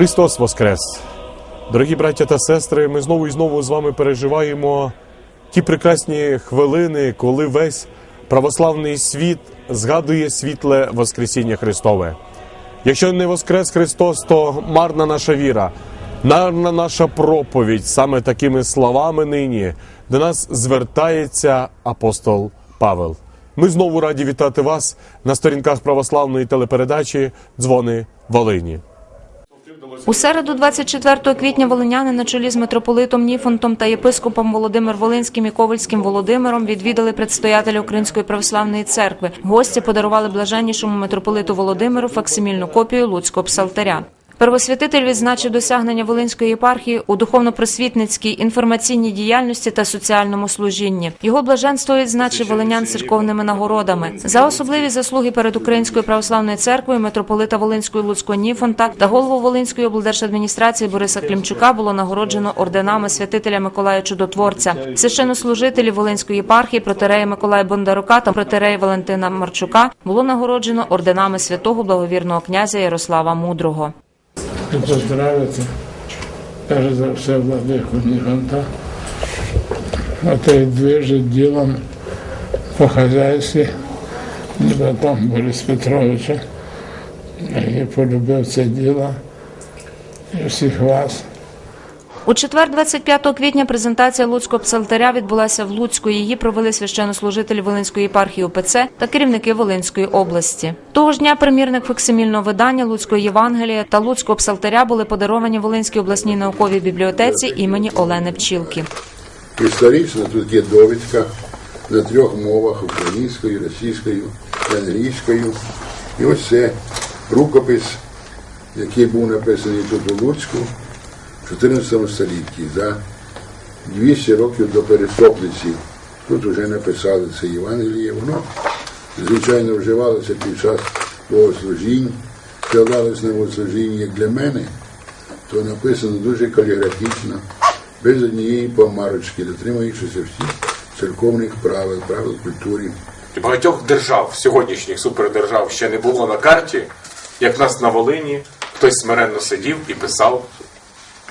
Христос Воскрес! Дорогі браття та сестри, ми знову і знову з вами переживаємо ті прекрасні хвилини, коли весь православний світ згадує світле Воскресіння Христове. Якщо не Воскрес Христос, то марна наша віра, марна наша проповідь. Саме такими словами нині до нас звертається апостол Павел. Ми знову раді вітати вас на сторінках православної телепередачі Дзвони Волині. У середу, 24 квітня, волиняни на чолі з митрополитом Ніфонтом та єпископом Володимир Волинським і Ковальським Володимиром відвідали предстоятеля Української православної церкви. Гості подарували блаженнішому митрополиту Володимиру факсимільну копію Луцького псалтаря. Первосвятитель відзначив досягнення Волинської єпархії у духовно-просвітницькій інформаційній діяльності та соціальному служінні. Його блаженство відзначив волинян церковними нагородами за особливі заслуги перед Українською православною церквою митрополита Волинської Луцького Ніфонта та голову Волинської облдержадміністрації Бориса Клімчука було нагороджено орденами святителя Миколая Чудотворця, священнослужителів Волинської єпархії протерея Миколая Бондарука та протерея Валентина Марчука було нагороджено орденами святого благовірного князя Ярослава Мудрого. І поздравити перш за все владику Ніганта, а то й движить ділом по хазяйстві, потім Борис Петровича, який полюбив це діло. І всіх вас. У четвер, 25 квітня, презентація Луцького псалтаря відбулася в Луцьку. Її провели священнослужителі Волинської єпархії УПЦ та керівники Волинської області. Того ж дня примірник факсимільного видання Луцької Євангелія та Луцького псалтаря були подаровані Волинській обласній науковій бібліотеці імені Олени Пчілки. Історично тут є довідка на трьох мовах українською, російською англійською. І ось це рукопис, який був написаний тут у Луцьку 14 столітті за 200 років до пересоплиці. Тут вже написали це Євангеліє. Воно, звичайно, вживалося під час богослужінь, складалось на богослужінні, як для мене, то написано дуже каліграфічно, без однієї помарочки, дотримуючися всіх церковних правил, правил культури. Багатьох держав, сьогоднішніх супердержав, ще не було на карті, як нас на Волині, хтось смиренно сидів і писав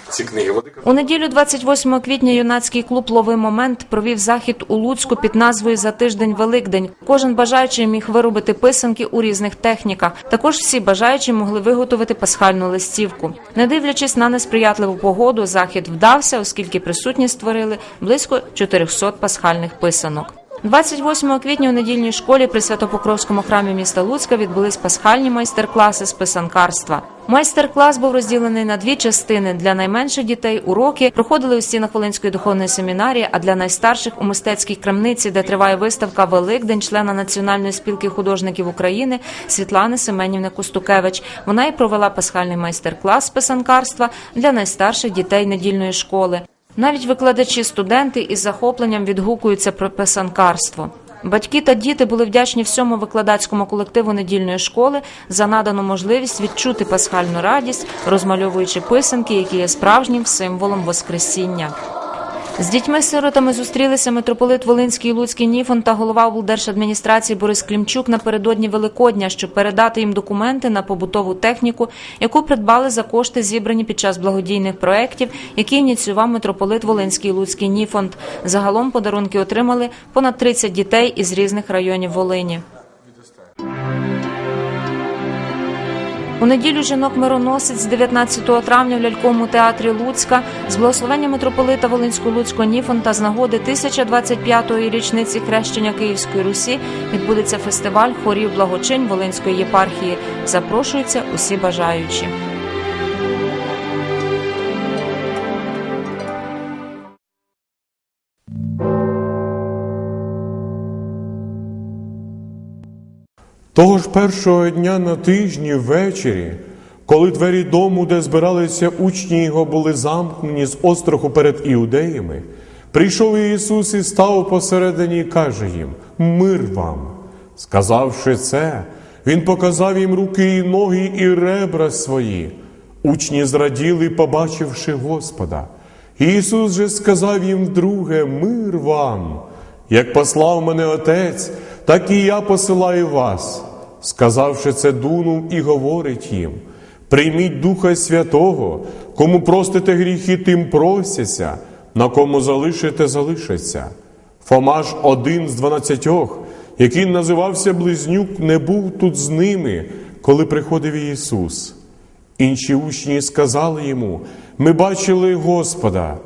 ці книги. У неділю 28 квітня юнацький клуб Лови момент провів захід у Луцьку під назвою За тиждень Великдень. Кожен бажаючий міг виробити писанки у різних техніках. Також всі бажаючі могли виготовити пасхальну листівку. Не дивлячись на несприятливу погоду, захід вдався, оскільки присутні створили близько 400 пасхальних писанок. 28 квітня у недільній школі при Святопокровському храмі міста Луцька відбулись пасхальні майстер-класи з писанкарства. Майстер-клас був розділений на дві частини. Для найменших дітей уроки проходили у стінах Волинської духовної семінарії, а для найстарших у мистецькій крамниці, де триває виставка Великдень члена Національної спілки художників України Світлани Семенівни Кустукевич. Вона й провела пасхальний майстер-клас з писанкарства для найстарших дітей недільної школи. Навіть викладачі студенти із захопленням відгукуються про писанкарство. Батьки та діти були вдячні всьому викладацькому колективу недільної школи за надану можливість відчути пасхальну радість, розмальовуючи писанки, які є справжнім символом Воскресіння. З дітьми-сиротами зустрілися митрополит Волинський Луцький Ніфон та голова облдержадміністрації Борис Клімчук напередодні Великодня, щоб передати їм документи на побутову техніку, яку придбали за кошти, зібрані під час благодійних проєктів, які ініціював митрополит Волинський Луцький Ніфонд. Загалом подарунки отримали понад 30 дітей із різних районів Волині. У неділю жінок мироносець з 19 травня в лялькому театрі Луцька з благословення митрополита Волинського Луцького Ніфонта з нагоди 1025-ї річниці хрещення Київської Русі відбудеться фестиваль хорів благочин Волинської єпархії. Запрошуються усі бажаючі. Того ж першого дня на тижні ввечері, коли двері дому, де збиралися учні його, були замкнені з остраху перед іудеями, прийшов Ісус і став посередині і каже їм: Мир вам. Сказавши це, Він показав їм руки і ноги і ребра свої. Учні зраділи, побачивши Господа. Ісус же сказав їм вдруге: Мир вам. Як послав мене Отець, так і я посилаю вас. Сказавши це, дунув і говорить їм: Прийміть Духа Святого, кому простите гріхи, тим просяться, на кому залишите, залишаться. Фома ж один з дванадцятьох, який називався Близнюк, не був тут з ними, коли приходив Ісус. Інші учні сказали йому: Ми бачили Господа.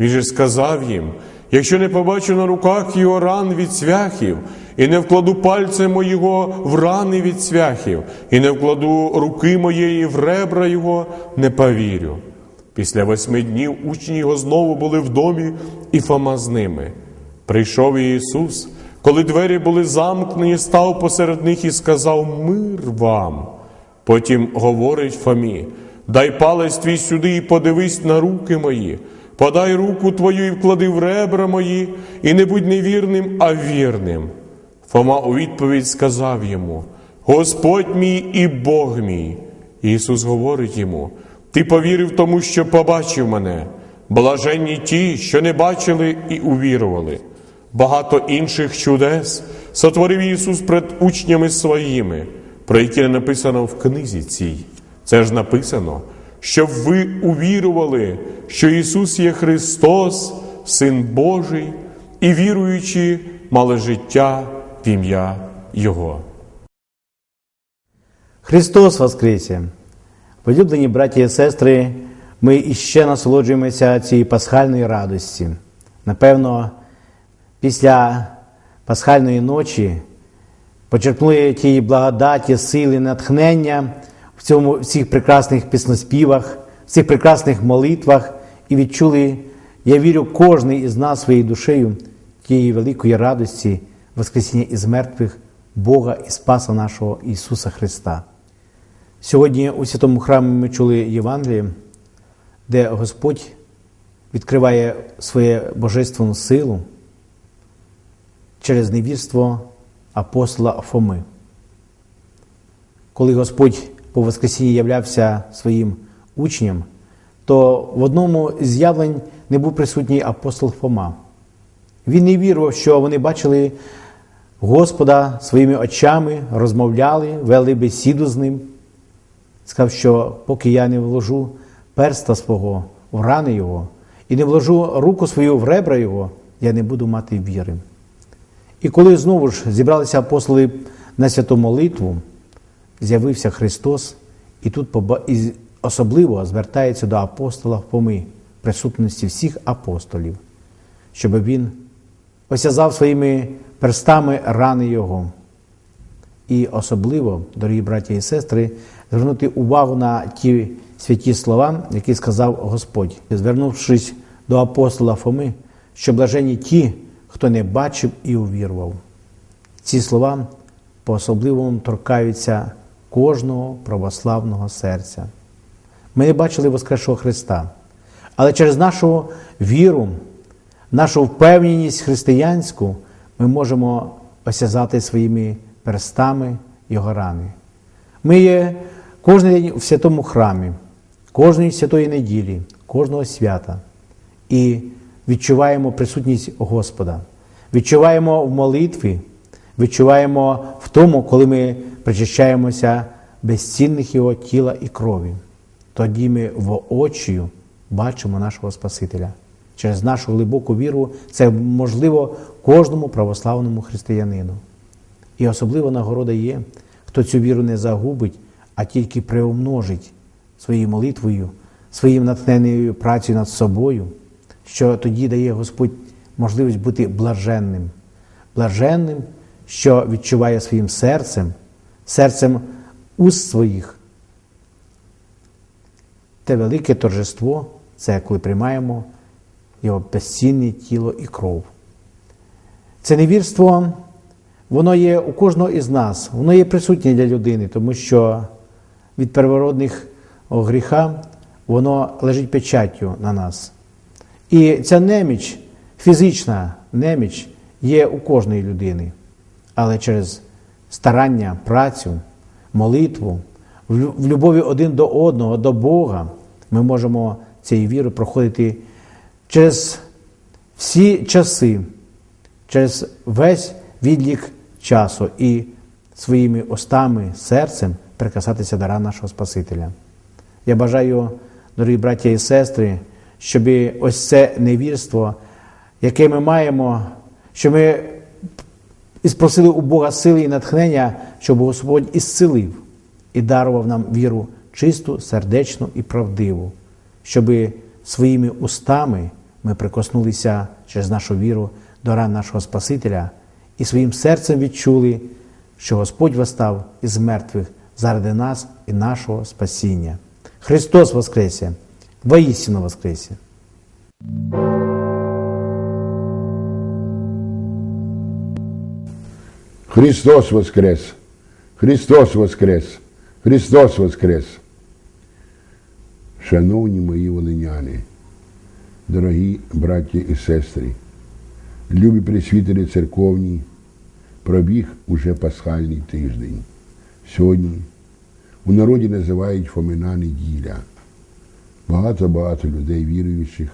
Він же сказав їм: якщо не побачу на руках його ран від цвяхів, і не вкладу пальця моєго в рани від цвяхів, і не вкладу руки моєї в ребра його, не повірю. Після восьми днів учні його знову були в домі, і Фома з ними. Прийшов Ісус, коли двері були замкнені, став посеред них і сказав: Мир вам. Потім говорить Фомі: Дай палець твій сюди і подивись на руки мої, подай руку твою і вклади в ребра мої, і не будь невірним, а вірним. Фома у відповідь сказав йому: Господь мій і Бог мій. Ісус говорить йому: Ти повірив тому, що побачив мене. Блаженні ті, що не бачили і увірували. Багато інших чудес сотворив Ісус пред учнями своїми, про які не написано в книзі цій. Це ж написано, щоб ви увірували, що Ісус є Христос, Син Божий, і віруючи, мали життя в ім'я Його. Христос Воскресе! Полюблені браті і сестри, ми іще насолоджуємося цією пасхальної радості. Напевно, після пасхальної ночі почерпнули тієї благодаті, сили, натхнення в, цьому, в цих прекрасних пісноспівах, цих прекрасних молитвах і відчули, я вірю, кожен із нас своєю душею тієї великої радості, Воскресіння із мертвих Бога і Спаса нашого Ісуса Христа. Сьогодні у святому храмі ми чули Євангеліє, де Господь відкриває своє божественну силу через невірство апостола Фоми. Коли Господь по Воскресінні являвся своїм учням, то в одному з з'явлень не був присутній апостол Фома. Він не вірував, що вони бачили Господа своїми очами, розмовляли, вели бесіду з ним. Сказав, що поки я не вложу перста свого в рани його і не вложу руку свою в ребра його, я не буду мати віри. І коли знову ж зібралися апостоли на святу молитву, з'явився Христос, і тут особливо звертається до апостола Фоми, присутності всіх апостолів, щоб він осязав своїми перстами рани Його. І особливо, дорогі браті і сестри, звернути увагу на ті святі слова, які сказав Господь, звернувшись до апостола Фоми, що блажені ті, хто не бачив і увірував. Ці слова по-особливому торкаються кожного православного серця. Ми не бачили Воскресшого Христа, але через нашу віру, нашу впевненість християнську ми можемо осязати своїми перстами Його рани. Ми є кожен день в святому храмі, кожної святої неділі, кожного свята і відчуваємо присутність Господа, відчуваємо в молитві, відчуваємо в тому, коли ми причащаємося безцінних Його тіла і крові. Тоді ми воочію бачимо нашого Спасителя. Через нашу глибоку віру це можливо кожному православному християнину. І особлива нагорода є, хто цю віру не загубить, а тільки приумножить своєю молитвою, своїм натхненною працею над собою, що тоді дає Господь можливість бути блаженним, блаженним, що відчуває своїм серцем, серцем уст своїх. Те велике торжество це коли приймаємо його безцінне тіло і кров. Це невірство, воно є у кожного із нас, воно є присутнє для людини, тому що від первородних гріха воно лежить печаттю на нас. І ця неміч, фізична неміч, є у кожної людини. Але через старання, працю, молитву, в любові один до одного, до Бога, ми можемо цією вірою проходити через всі часи, через весь відлік часу і своїми устами, серцем прикасатися до ран нашого Спасителя. Я бажаю, дорогі браття і сестри, щоб ось це невірство, яке ми маємо, щоб ми і спросили у Бога сили і натхнення, щоб Господь ісцелив і дарував нам віру чисту, сердечну і правдиву, щоб своїми устами ми прикоснулися через нашу віру до ран нашого Спасителя і своїм серцем відчули, що Господь восстав із мертвих заради нас і нашого спасіння. Христос Воскресе! Воістину Воскресе! Христос Воскрес! Христос Воскрес! Христос Воскрес! Шановні мої волиняни, дорогі браті і сестри, любі присвітери церковні, пробіг уже пасхальний тиждень. Сьогодні у народі називають Фомина неділя. Багато-багато людей віруючих,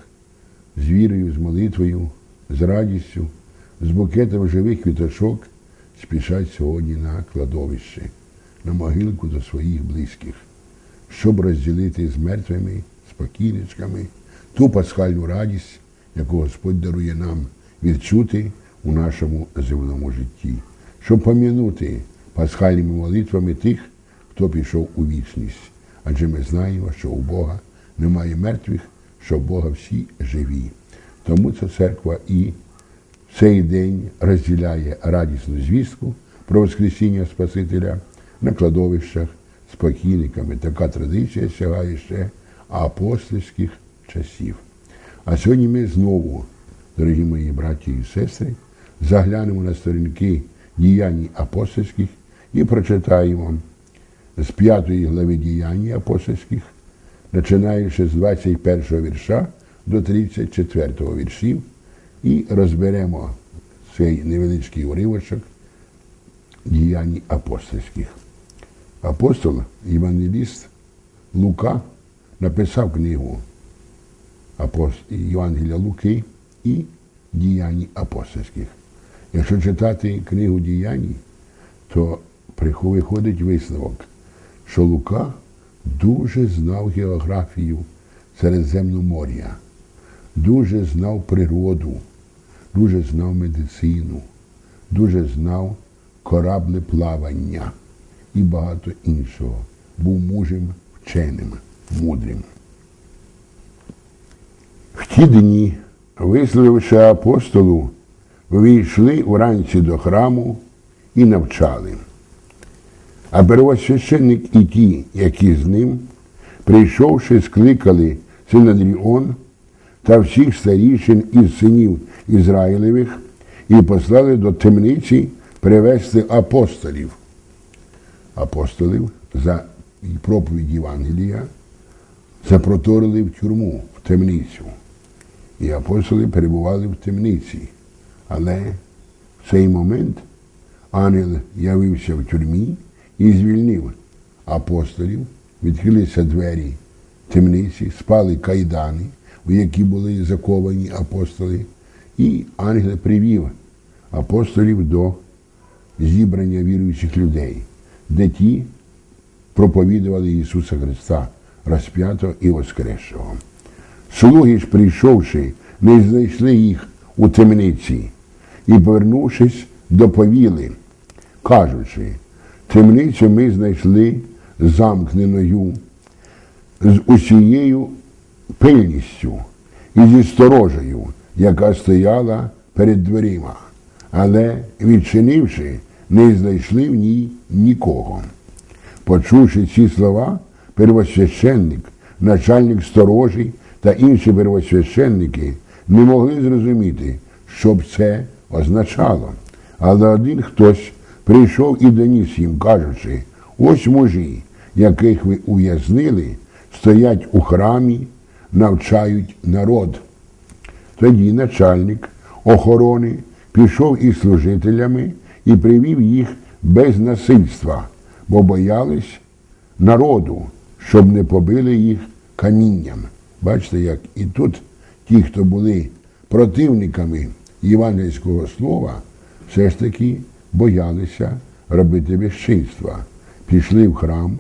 з вірою, з молитвою, з радістю, з букетом живих квіточок спішать сьогодні на кладовище, на могилку до своїх близьких, щоб розділити з мертвими, з покійничками ту пасхальну радість, яку Господь дарує нам відчути у нашому земному житті, щоб пам'янути пасхальними молитвами тих, хто пішов у вічність. Адже ми знаємо, що у Бога немає мертвих, що у Бога всі живі. Тому ця церква і в цей день розділяє радісну звістку про Воскресіння Спасителя на кладовищах з покійниками. Така традиція сягає ще апостольських часів. А сьогодні ми знову, дорогі мої браті і сестри, заглянемо на сторінки діянь апостольських і прочитаємо з п'ятої глави діянь апостольських, починаючи з 21 вірша до 34 віршів, і розберемо цей невеличкий уривочок діянь апостольських. Апостол, євангеліст Лука написав книгу Євангелія Луки і діянь апостольських. Якщо читати книгу діянь, то виходить висновок, що Лука дуже знав географію Середземномор'я, дуже знав природу, дуже знав медицину, дуже знав кораблеплавання і багато іншого. Був мужем вченим, мудрим. В ті дні, висловивши апостолу, вийшли вранці до храму і навчали. А первосвященник і ті, які з ним, прийшовши, скликали Синадріон та всіх старішин із синів Ізраїлевих і послали до темниці привести апостолів. Апостолів за проповідь Євангелія запроторили в тюрму, в темницю. І апостоли перебували в темниці. Але в цей момент ангел явився в тюрмі і звільнив апостолів, відкрилися двері темниці, спали кайдани, у які були заковані апостоли, і ангел привів апостолів до зібрання віруючих людей, де ті проповідували Ісуса Христа, розп'ятого і воскресшого. Слуги ж, прийшовши, не знайшли їх у темниці і, повернувшись, доповіли, кажучи, темницю ми знайшли замкненою з усією пильністю і зі сторожею, яка стояла перед дверима, але, відчинивши, не знайшли в ній нікого. Почувши ці слова, первосвященник, начальник сторожі та інші первосвященники не могли зрозуміти, що б це означало. Але один хтось прийшов і доніс їм, кажучи, ось мужі, яких ви ув'язнили, стоять у храмі, навчають народ. Тоді начальник охорони пішов із служителями і привів їх без насильства, бо боялись народу, щоб не побили їх камінням. Бачите, як і тут ті, хто були противниками євангельського слова, все ж таки боялися робити безчинства. Пішли в храм,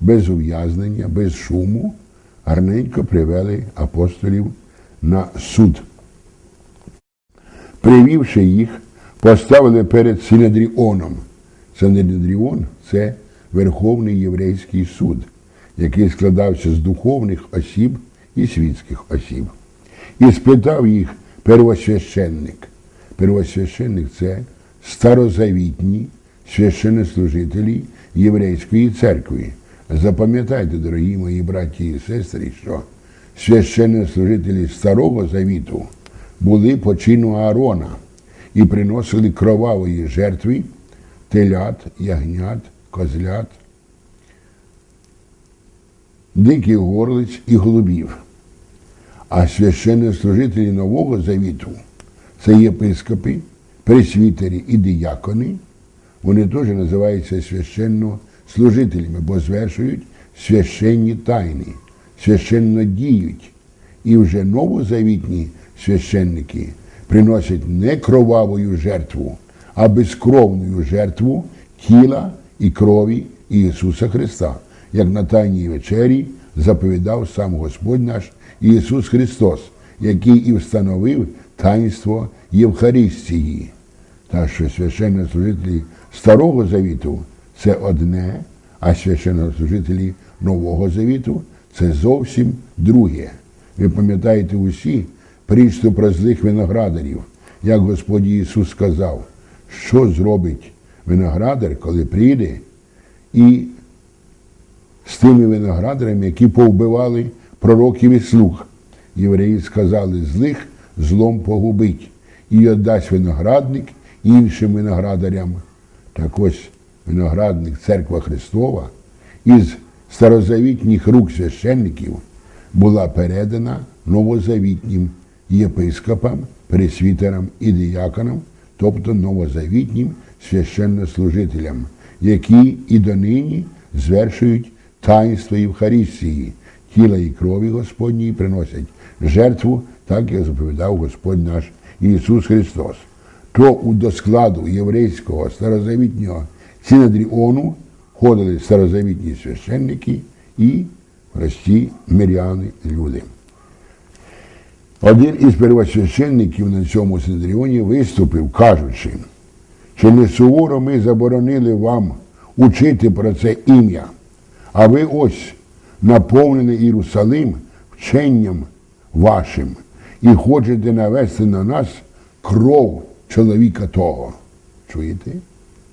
без ув'язнення, без шуму, гарненько привели апостолів на суд. Привівши їх, поставили перед Синедріоном. Синедріон це Верховний Єврейський суд, який складався з духовних осіб і світських осіб. І спитав їх первосвященник. Первосвященник це старозавітні священнослужителі Єврейської церкви. Запам'ятайте, дорогі мої браті і сестри, що священнослужителі Старого Завіту були по чину Аарона і приносили кровавої жертви телят, ягнят, козлят, диких горлиць і голубів. А священнослужителі Нового Завіту це єпископи, пресвітері і диякони. Вони теж називаються священнослужителями, бо звершують священні тайни, священно діють. І вже новозавітні священники приносять не кровавою жертву, а безкровною жертву тіла і крові Ісуса Христа, як на Тайній вечері заповідав сам Господь наш Ісус Христос, який і встановив таїнство Євхаристії. Та що священнослужителі Старого Завіту це одне, а священнослужителі Нового Завіту це зовсім друге. Ви пам'ятаєте усі прічту про злих виноградарів, як Господь Ісус сказав, що зробить виноградар, коли прийде, і з тими виноградарями, які повбивали пророків і слуг. Євреї сказали, злих злом погубить і віддасть виноградник іншим виноградарям. Так ось виноградник Церква Христова із старозавітніх рук священників була передана новозавітнім єпископам, пресвітерам і діяконам, тобто новозавітнім священнослужителям, які і донині звершують таїнство Євхаристії, тіла і крові Господньої приносять жертву, так як заповідав Господь наш Ісус Христос. То у до складу єврейського старозавітнього Синадріону входили старозавітні священники і прості миряни люди. Один із первосвященників на цьому Синадріоні виступив, кажучи, чи не суворо ми заборонили вам учити про це ім'я, а ви ось наповнили Єрусалим вченням вашим і хочете навести на нас кров чоловіка того. Чуєте?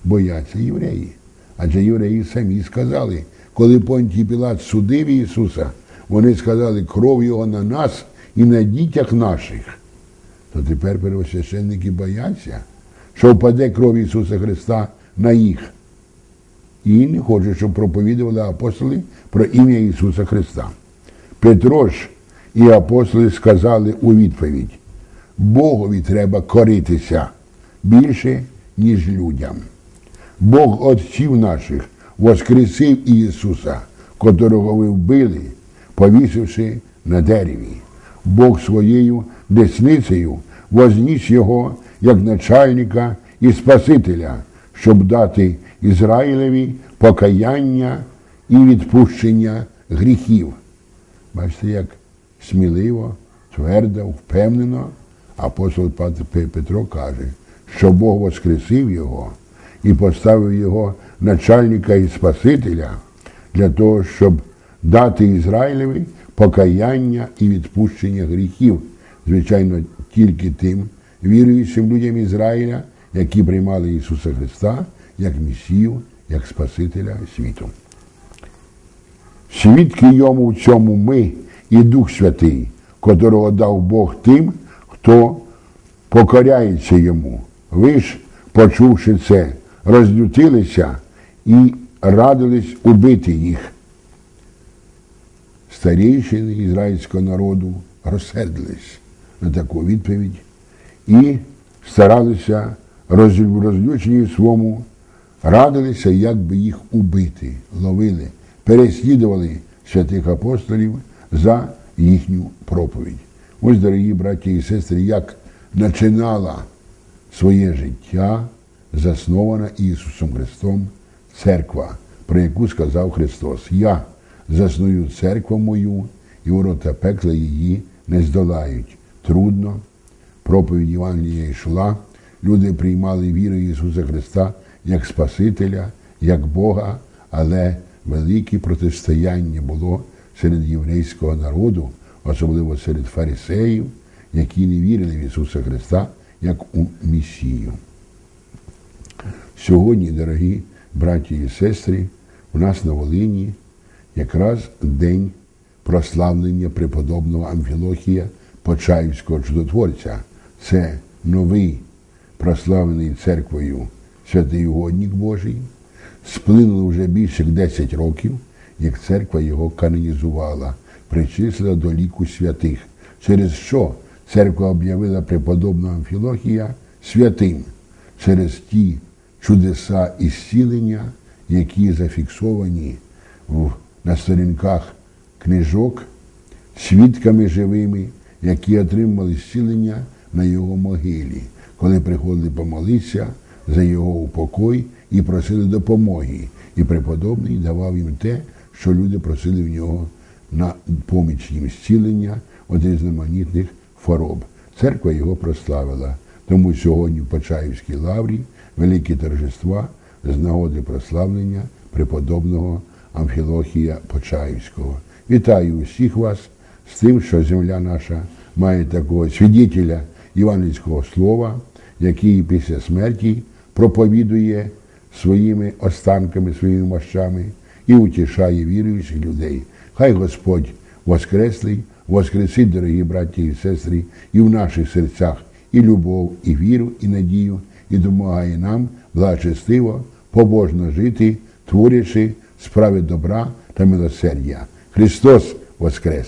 Бояться євреї. Адже євреї самі сказали, коли Понтій Пілат судив Ісуса, вони сказали кров його на нас і на дітях наших. То тепер первосвященники бояться, що впаде кров Ісуса Христа на їх. І не хочуть, щоб проповідували апостоли про ім'я Ісуса Христа. Петро ж і апостоли сказали у відповідь: Богові треба коритися більше, ніж людям. Бог отців наших воскресив Ісуса, котрого ви вбили, повісивши на дереві. Бог своєю десницею возніс його як начальника і Спасителя, щоб дати Ізраїлеві покаяння і відпущення гріхів. Бачите, як сміливо, твердо, впевнено апостол Петро каже, що Бог воскресив його і поставив його начальника і Спасителя для того, щоб дати Ізраїлеві покаяння і відпущення гріхів, звичайно, тільки тим віруючим людям Ізраїля, які приймали Ісуса Христа як Месію, як Спасителя світу. Свідки йому в цьому ми і Дух Святий, котрого дав Бог тим, хто покоряється йому. Ви ж, почувши це, розлютилися і радились убити їх. Старішини ізраїльського народу розсердились на таку відповідь і старалися розлючені в своєму, радилися, як би їх убити, ловили, переслідували святих апостолів за їхню проповідь. Ось, дорогі браті і сестри, як починала своє життя, заснована Ісусом Христом, церква, про яку сказав Христос: Я засную церкву мою, і ворота пекла її не здолають. Трудно, проповідь Євангелія йшла, люди приймали віру Ісуса Христа як Спасителя, як Бога, але велике протистояння було серед єврейського народу, особливо серед фарисеїв, які не вірили в Ісуса Христа як у Месію. Сьогодні, дорогі браті і сестри, у нас на Волині якраз день прославлення преподобного Амфілохія Почаївського чудотворця. Це новий прославлений церквою святий угодник Божий. Сплинуло вже більше 10 років, як церква його канонізувала, причислила до ліку святих, через що церква об'явила преподобного Амфілохія святим через ті чудеса і зцілення, які зафіксовані в, на сторінках книжок, свідками живими, які отримали зцілення на його могилі, коли приходили помолитися за його упокой і просили допомоги. І преподобний давав їм те, що люди просили в нього на поміч їм зцілення від різноманітних хвороб. Церква його прославила. Тому сьогодні в Почаївській лаврі великі торжества з нагоди прославлення преподобного Амфілохія Почаївського. Вітаю усіх вас з тим, що земля наша має такого свідетеля Івангельського слова, який після смерті проповідує своїми останками, своїми мощами і утішає віруючих людей. Хай Господь воскреслий, воскресить, дорогі браті і сестри, і в наших серцях і любов, і віру, і надію, і допомагає нам благочестиво, побожно жити, творячи справи добра та милосердя. Христос Воскрес!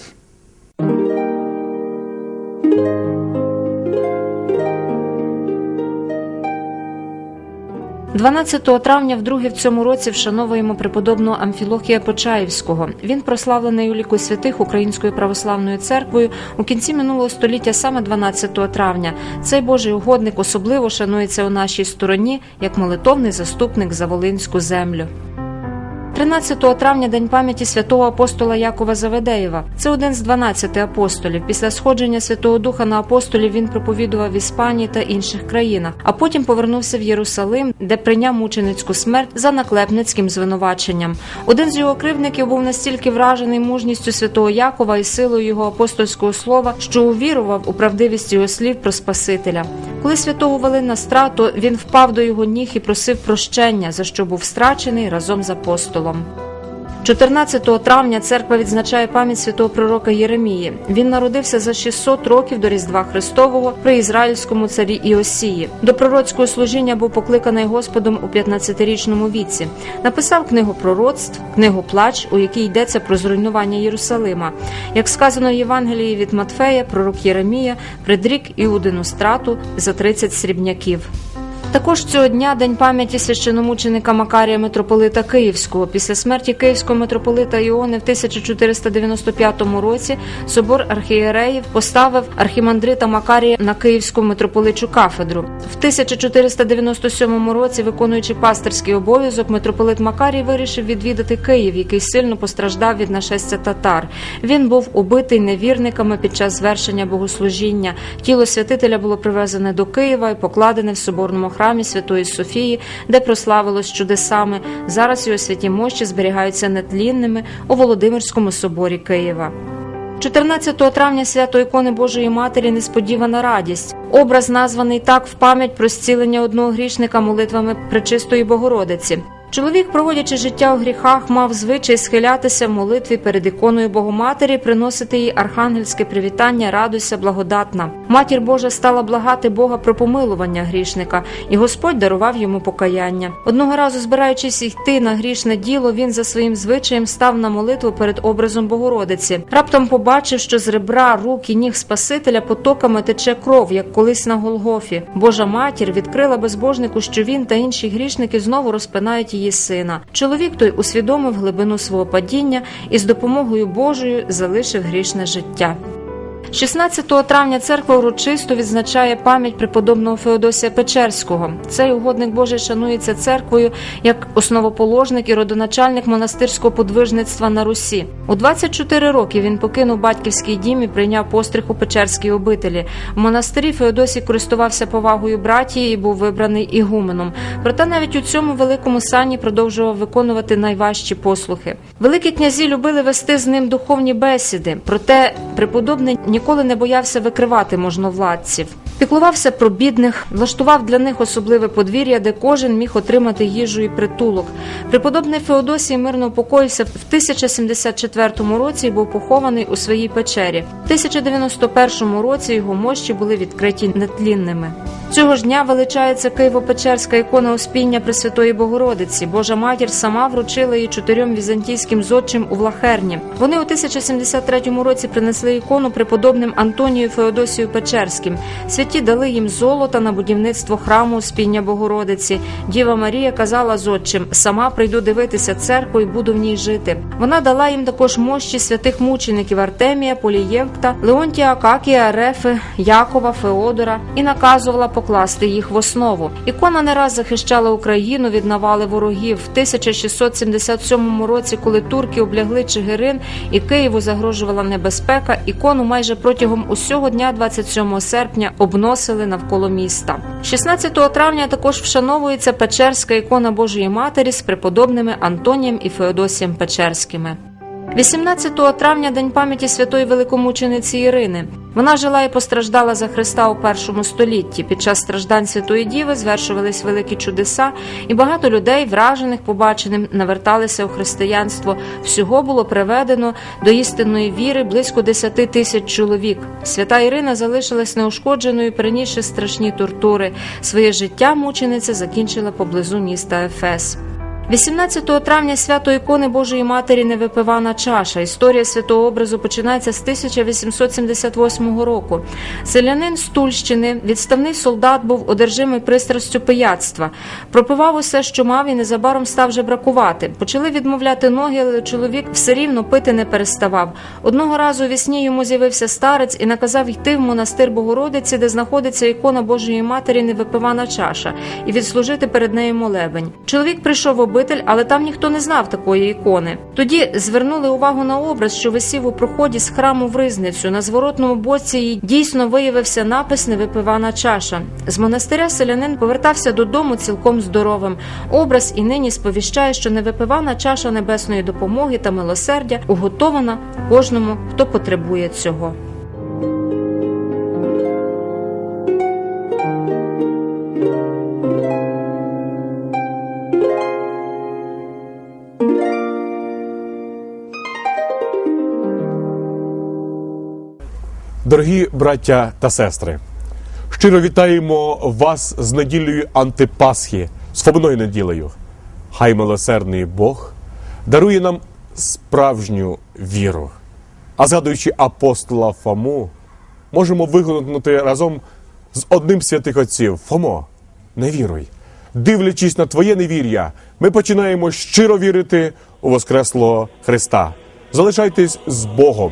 12 травня вдруге в цьому році вшановуємо преподобного Амфілохія Почаївського. Він прославлений у ліку святих Українською православною церквою у кінці минулого століття, саме 12 травня. Цей Божий угодник особливо шанується у нашій стороні як молитовний заступник за Волинську землю. 13 травня день пам'яті святого апостола Якова Заведеєва. Це один з 12 апостолів. Після сходження Святого Духа на апостолів він проповідував в Іспанії та інших країнах, а потім повернувся в Єрусалим, де прийняв мученицьку смерть за наклепницьким звинуваченням. Один з його кривдників був настільки вражений мужністю святого Якова і силою його апостольського слова, що увірував у правдивість його слів про Спасителя. Коли святого вели на страту, він впав до його ніг і просив прощення, за що був страчений разом з апостолом. 14 травня церква відзначає пам'ять святого пророка Єремії. Він народився за 600 років до Різдва Христового при ізраїльському царі Іосії. До пророцького служіння був покликаний Господом у 15-річному віці. Написав книгу пророцтв, книгу Плач, у якій йдеться про зруйнування Єрусалима. Як сказано в Євангелії від Матфея, пророк Єремія предрік Іудину страту за 30 срібняків. Також цього дня день пам'яті священомученика Макарія митрополита Київського. Після смерті київського митрополита Іони в 1495 році собор архієреїв поставив архімандрита Макарія на Київську митрополичу кафедру. В 1497 році, виконуючи пастирський обов'язок, митрополит Макарій вирішив відвідати Київ, який сильно постраждав від нашестя татар. Він був убитий невірниками під час звершення богослужіння. Тіло святителя було привезене до Києва і покладене в соборному храмі Святої Софії, де прославилось чудесами. Зараз його святі мощі зберігаються нетлінними у Володимирському соборі Києва. 14 травня свято ікони Божої Матері несподівана радість. Образ названий так в пам'ять про зцілення одного грішника молитвами Пречистої Богородиці. Чоловік, проводячи життя у гріхах, мав звичай схилятися в молитві перед іконою Богоматері, приносити їй архангельське привітання, радуйся, благодатна. Матір Божа стала благати Бога про помилування грішника, і Господь дарував йому покаяння. Одного разу, збираючись йти на грішне діло, він за своїм звичаєм став на молитву перед образом Богородиці. Раптом побачив, що з ребра рук і ніг Спасителя потоками тече кров, як колись на Голгофі. Божа матір відкрила безбожнику, що він та інші грішники знову розпинають її сина. Чоловік той усвідомив глибину свого падіння і з допомогою Божою залишив грішне життя. 16 травня церква урочисто відзначає пам'ять преподобного Феодосія Печерського. Цей угодник Божий шанується церквою як основоположник і родоначальник монастирського подвижництва на Русі. У 24 роки він покинув батьківський дім і прийняв постриг у Печерській обителі. В монастирі Феодосій користувався повагою братії і був вибраний ігуменом. Проте навіть у цьому великому сані продовжував виконувати найважчі послухи. Великі князі любили вести з ним духовні бесіди, проте преподобний ніколи не боявся викривати можновладців. Піклувався про бідних, влаштував для них особливе подвір'я, де кожен міг отримати їжу і притулок. Преподобний Феодосій мирно упокоївся в 1074 році і був похований у своїй печері. В 1091 році його мощі були відкриті нетлінними. Цього ж дня величається Києво-Печерська ікона Успіння Пресвятої Богородиці. Божа матір сама вручила її чотирьом візантійським зодчим у Влахерні. Вони у 1073 році принесли ікону преподобним Антонію Феодосію Печерським. Святі дали їм золота на будівництво храму Успіння Богородиці. Діва Марія казала зодчим: сама прийду дивитися церкву і буду в ній жити. Вона дала їм також мощі святих мучеників Артемія, Полієвкта, Леонтія Акакія, Рефи, Якова, Феодора і наказувала покласти їх в основу. Ікона не раз захищала Україну від навали ворогів. В 1677 році, коли турки облягли Чигирин і Києву загрожувала небезпека, ікону майже протягом усього дня 27 серпня обносили навколо міста. 16 травня також вшановується Печерська ікона Божої Матері з преподобними Антонієм і Феодосієм Печерськими. 18 травня день пам'яті святої великомучениці Ірини. Вона жила і постраждала за Христа у першому столітті. Під час страждань Святої Діви звершувались великі чудеса, і багато людей, вражених побаченим, наверталися у християнство. Всього було приведено до істинної віри близько 10 тисяч чоловік. Свята Ірина залишилась неушкодженою, перенісши страшні тортури. Своє життя мучениця закінчила поблизу міста Ефес. 18 травня свято ікони Божої Матері Невипивана чаша. Історія святого образу починається з 1878 року. Селянин з Тульщини, відставний солдат, був одержимий пристрастю пияцтва. Пропивав усе, що мав, і незабаром став жебракувати. Почали відмовляти ноги, але чоловік все рівно пити не переставав. Одного разу вісні йому з'явився старець і наказав йти в монастир Богородиці, де знаходиться ікона Божої Матері Невипивана чаша, і відслужити перед нею молебень. Чоловік прийшов в обитель, але там ніхто не знав такої ікони. Тоді звернули увагу на образ, що висів у проході з храму в Ризницю. На зворотному боці її дійсно виявився напис Невипивана чаша. З монастиря селянин повертався додому цілком здоровим. Образ і нині сповіщає, що невипивана чаша небесної допомоги та милосердя уготована кожному, хто потребує цього. Дорогі браття та сестри, щиро вітаємо вас з неділею антипасхи, Фоминою неділею. Хай милосердний Бог дарує нам справжню віру. А згадуючи апостола Фому, можемо вигукнути разом з одним святих отців Фомо, не віруй. Дивлячись на твоє невір'я, ми починаємо щиро вірити у Воскреслого Христа. Залишайтесь з Богом.